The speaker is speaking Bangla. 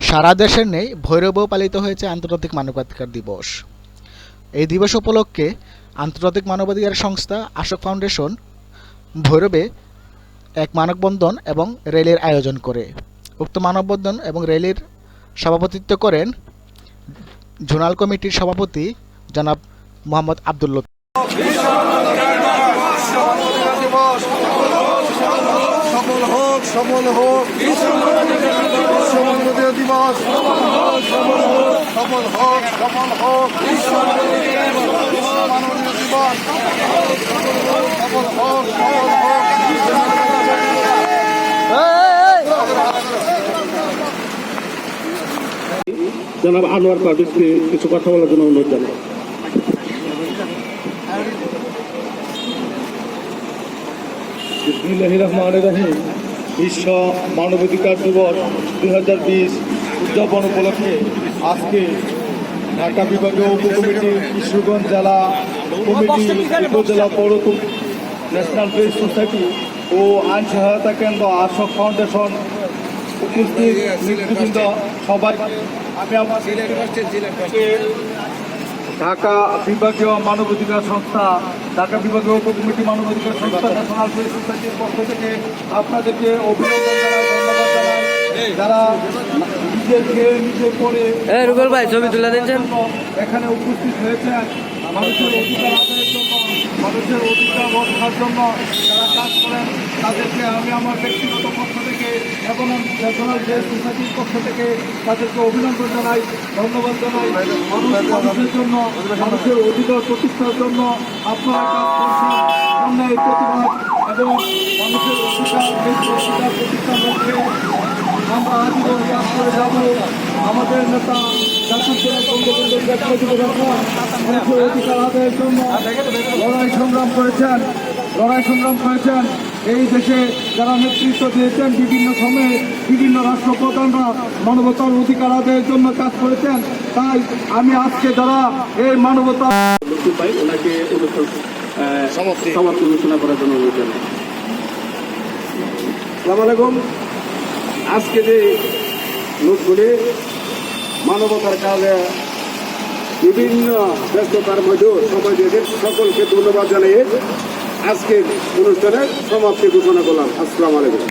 সারা দেশের নেই ভৈরবেও পালিত হয়েছে আন্তর্জাতিক মানবাধিকার দিবস এই দিবস উপলক্ষে আন্তর্জাতিক মানবাধিকার সংস্থা আশোক ফাউন্ডেশন ভৈরবে এক মানববন্ধন এবং র্যালির আয়োজন করে উক্ত মানববন্ধন এবং র্যালির সভাপতিত্ব করেন জোনাল কমিটির সভাপতি জনাব মোহাম্মদ আব্দুল। সফল হোক সফল হোক জনাব আনোয়ার পার্টিসকে কিছু কথা বলার জন্য অনুরোধ রহিম। বিশ্ব মানবাধিকার দিবস দুই হাজার বিশ উদযাপন উপলক্ষে আজকে ঢাকা বিভাগীয় উপকমিটি, কিশোরগঞ্জ জেলা কমিটি, উপজেলা পৌর ন্যাশনাল প্রেস সোসাইটি ও আইন সহায়তা কেন্দ্র আশোক ফাউন্ডেশন উপস্থিত নেতৃবৃন্দ সবাই। আমি ঢাকা বিভাগীয় মানবাধিকার সংস্থা, ঢাকা বিভাগীয় উপকমিটি মানবাধিকার সংস্থা, ন্যাশনাল প্রেস সোসাইটির পক্ষ থেকে আপনাদেরকে অভিনন্দন জানাই, ধন্যবাদ যারা নিজেকে নিজে করে রুবেল ভাই ছবি তুলে দিচ্ছেন। এখানে উপস্থিত হয়েছেন। মানুষের অধিকার আদায়ের জন্য মানুষের অধিকার রক্ষার জন্য যারা কাজ করেন তাদেরকে আমি আমার ব্যক্তিগত পক্ষ থেকে এবং ন্যাশনাল ড্রেস সোসাইটির পক্ষ থেকে তাদেরকে অভিনন্দন জানাই ধন্যবাদ জানাই। মানুষ মানুষের জন্য মানুষের অধিকার প্রতিষ্ঠার জন্য আপনারা কাজ করছেন সামনে এই প্রতিবাদ এবং মানুষের অধিকার অধিকার প্রতিষ্ঠার লক্ষ্যে আমরা আজীবন কাজ করে যাব। আমাদের নেতা অধিকার আদায়ের জন্য লড়াই সংগ্রাম করেছেন লড়াই সংগ্রাম করেছেন। এই দেশে যারা নেতৃত্ব দিয়েছেন বিভিন্ন সময়ে বিভিন্ন রাষ্ট্রপ্রধানরা মানবতার অধিকার আদায়ের জন্য কাজ করেছেন। তাই আমি আজকে যারা এই মানবতা পাই ওনাকে সমাপ্তি সমাপ্তি ঘোষণা করার জন্য অনুরোধ জানাই। আলাইকুম। আজকে যে লোকগুলি মানবতার কাজে বিভিন্ন ব্যস্ততার মধ্যেও সময় দিয়েছেন সকলকে ধন্যবাদ জানিয়ে আজকের অনুষ্ঠানের সমাপ্তি ঘোষণা করলাম। আসসালামু আলাইকুম।